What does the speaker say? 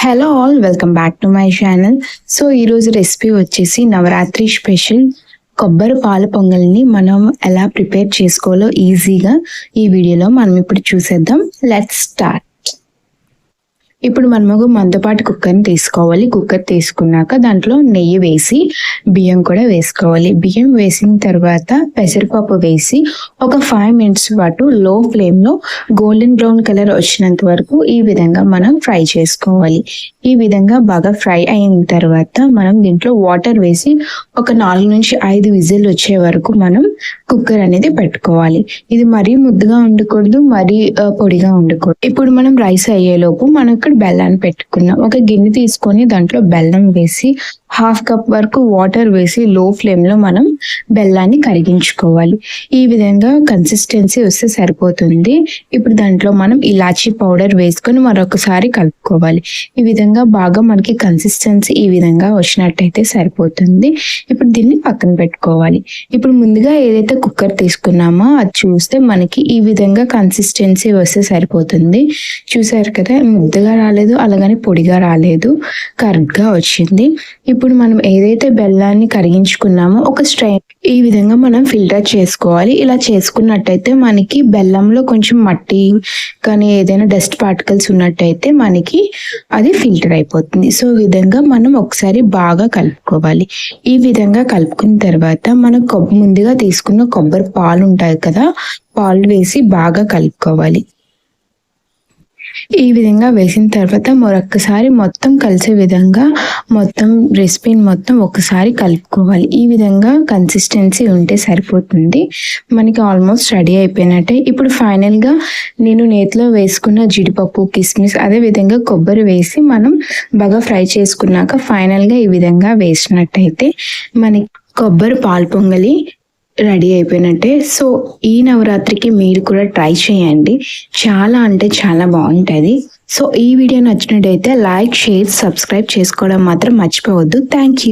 Hello all welcome back to my channel so ఈరోజు recipe వచ్చేసి Navratri special కొబ్బరి పాల పొంగల్ని మనం ఎలా ప్రిపేర్ చేసుకోవాలో ఈజీగా ఈ వీడియోలో మనం ఇప్పుడు చూసేద్దాం. లెట్స్ స్టార్ట్ ఇప్పుడు మనము ఒక మందపాటి కుక్కర్ని తీసుకోవాలి. కుక్కర్ తీసుకున్నాక దాంట్లో నెయ్యి వేసి బియ్యం కూడా వేసుకోవాలి. బియ్యం వేసిన తర్వాత పెసరపప్పు వేసి ఒక ఫైవ్ మినిట్స్ పాటు లో ఫ్లేమ్లో గోల్డెన్ బ్రౌన్ కలర్ వచ్చినంత వరకు ఈ విధంగా మనం ఫ్రై చేసుకోవాలి. ఈ విధంగా బాగా ఫ్రై అయిన తర్వాత మనం దీంట్లో వాటర్ వేసి ఒక నాలుగు నుంచి ఐదు విజిల్ వచ్చే వరకు మనం కుక్కర్ అనేది పెట్టుకోవాలి. ఇది మరీ ముద్దుగా ఉండకూడదు మరీ పొడిగా ఉండకూడదు. ఇప్పుడు మనం రైస్ అయ్యేలోపు మనకు బెల్లాన్ని పెట్టుకున్న. ఒక గిన్నె తీసుకొని దాంట్లో బెల్లం వేసి హాఫ్ కప్ వరకు వాటర్ వేసి లో ఫ్లేమ్లో మనం బెల్లాన్ని కరిగించుకోవాలి. ఈ విధంగా కన్సిస్టెన్సీ వస్తే సరిపోతుంది. ఇప్పుడు దాంట్లో మనం ఇలాచీ పౌడర్ వేసుకొని మరొకసారి కలుపుకోవాలి. ఈ విధంగా బాగా మనకి కన్సిస్టెన్సీ ఈ విధంగా వచ్చినట్టయితే సరిపోతుంది. ఇప్పుడు దీన్ని పక్కన పెట్టుకోవాలి. ఇప్పుడు ముందుగా ఏదైతే కుక్కర్ తీసుకున్నామో అది చూస్తే మనకి ఈ విధంగా కన్సిస్టెన్సీ వస్తే సరిపోతుంది. చూసారు కదా ముద్దగా రాలేదు అలాగని పొడిగా రాలేదు కరెక్ట్గా వచ్చింది. ఇప్పుడు మనం ఏదైతే బెల్లాన్ని కరిగించుకున్నామో ఒక స్ట్రైన్ ఈ విధంగా మనం ఫిల్టర్ చేసుకోవాలి. ఇలా చేసుకున్నట్టయితే మనకి బెల్లంలో కొంచెం మట్టి కానీ ఏదైనా డస్ట్ పార్టికల్స్ ఉన్నట్టయితే మనకి అది ఫిల్టర్ అయిపోతుంది. సో ఈ విధంగా మనం ఒకసారి బాగా కలుపుకోవాలి. ఈ విధంగా కలుపుకున్న తర్వాత మనం ముందుగా తీసుకున్న కొబ్బరి పాలు ఉంటాయి కదా పాలు వేసి బాగా కలుపుకోవాలి. ఈ విధంగా వేసిన తర్వాత మరొక్కసారి మొత్తం కలిసే విధంగా మొత్తం రెసిపీని మొత్తం ఒకసారి కలుపుకోవాలి. ఈ విధంగా కన్సిస్టెన్సీ ఉంటే సరిపోతుంది. మనకి ఆల్మోస్ట్ రెడీ అయిపోయినట్టే. ఇప్పుడు ఫైనల్గా నేను నేతిలో వేసుకున్న జీడిపప్పు కిస్మిస్ అదే విధంగా కొబ్బరి వేసి మనం బాగా ఫ్రై చేసుకున్నాక ఫైనల్గా ఈ విధంగా వేసినట్టయితే మనకి కొబ్బరి పాలు పొంగలి రెడీ అయిపోయినట్టే. సో ఈ నవరాత్రికి మీరు కూడా ట్రై చేయండి. చాలా అంటే చాలా బాగుంటుంది. సో ఈ వీడియో నచ్చినట్టయితే లైక్ షేర్ సబ్స్క్రైబ్ చేసుకోవడం మాత్రం మర్చిపోవద్దు. Thank you.